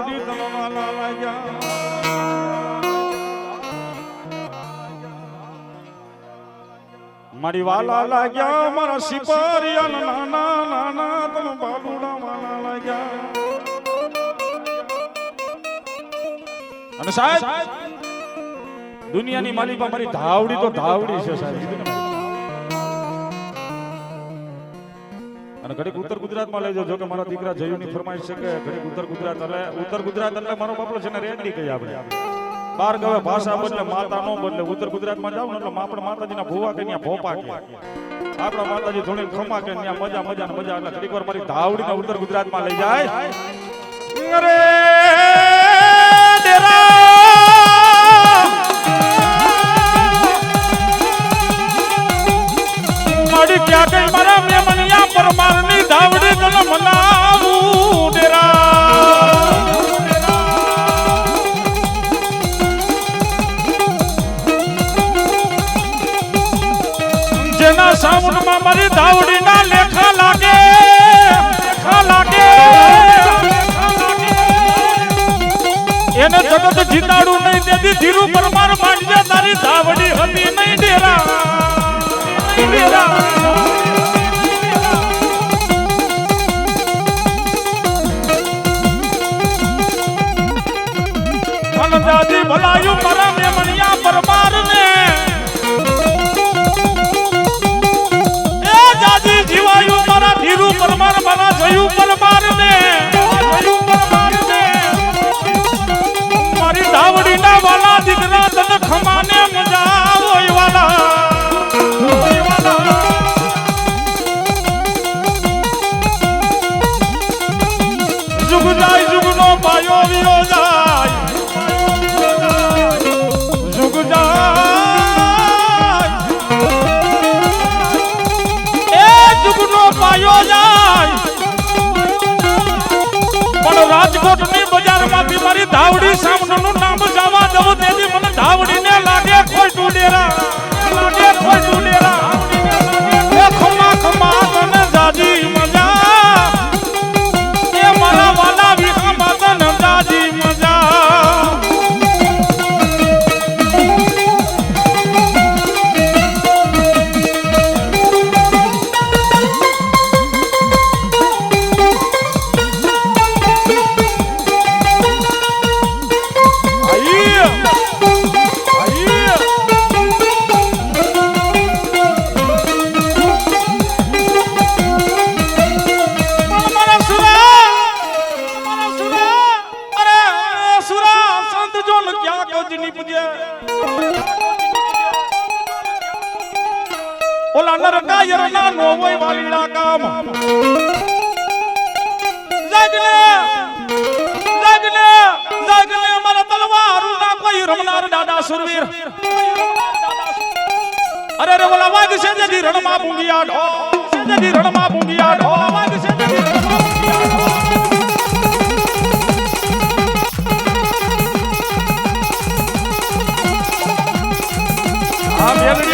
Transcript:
સુધી કરવા લાગ્યા મારી વાલા લાગ્યા, મારા સિપારિયા નાના નાના તમે બાલુડા વાલા લાગ્યા. અને સાહેબ, દુનિયાની માલિકા મારી ધાવડી તો ધાવડી છે સાહેબ. અને ઘડીક ઉત્તર ગુજરાતમાં લઈ જો કે મારા દીકરા જયુની ફરમાઈશ છે કે ઘડીક ઉત્તર ગુજરાત એટલે, ઉત્તર ગુજરાત એટલે મારો બાપડો છે ને રેગડી કહીએ આપણે. બાર ગવે ભાષા બદલે માતા નો બદલે. ઉત્તર ગુજરાતમાં જાવ ને એટલે આપણે માતાજીના ભૂવા કે ત્યાં ભોપા કે. આપણા માતાજી થોડી ખમા કે ત્યાં મજા મજા મજા. એટલે ઘડીક વાર મારી ધાવડીને ઉત્તર ગુજરાતમાં લઈ જાય. અરે સાઉન્ડમાં મારી દાવડી ના લેખા લાગે. લેખા લાગે. એને જગત જીતાડું નહીં, તેથી ધીરુ પરમાર માંડજે, તારી દાવડી હતી નહીં, ડેરા. ડેરા. ભલાયું મારા મેમણિયા પરમાર જાય. પણ રાજકોટની ઓલા નરકા યરના નો હોય વાલીડા કામ. જગને જગને જગને મારા તલવારું ના કોઈ રમનાર દાદા સુરવીર. અરે રે ઓલા વાગ છે જેથી રણમાં ભૂંગિયા ઢો. જેથી રણમાં ભૂંગિયા ઢો. વાગ છે જેથી રણમાં ભૂંગિયા ઢો. Hallelujah.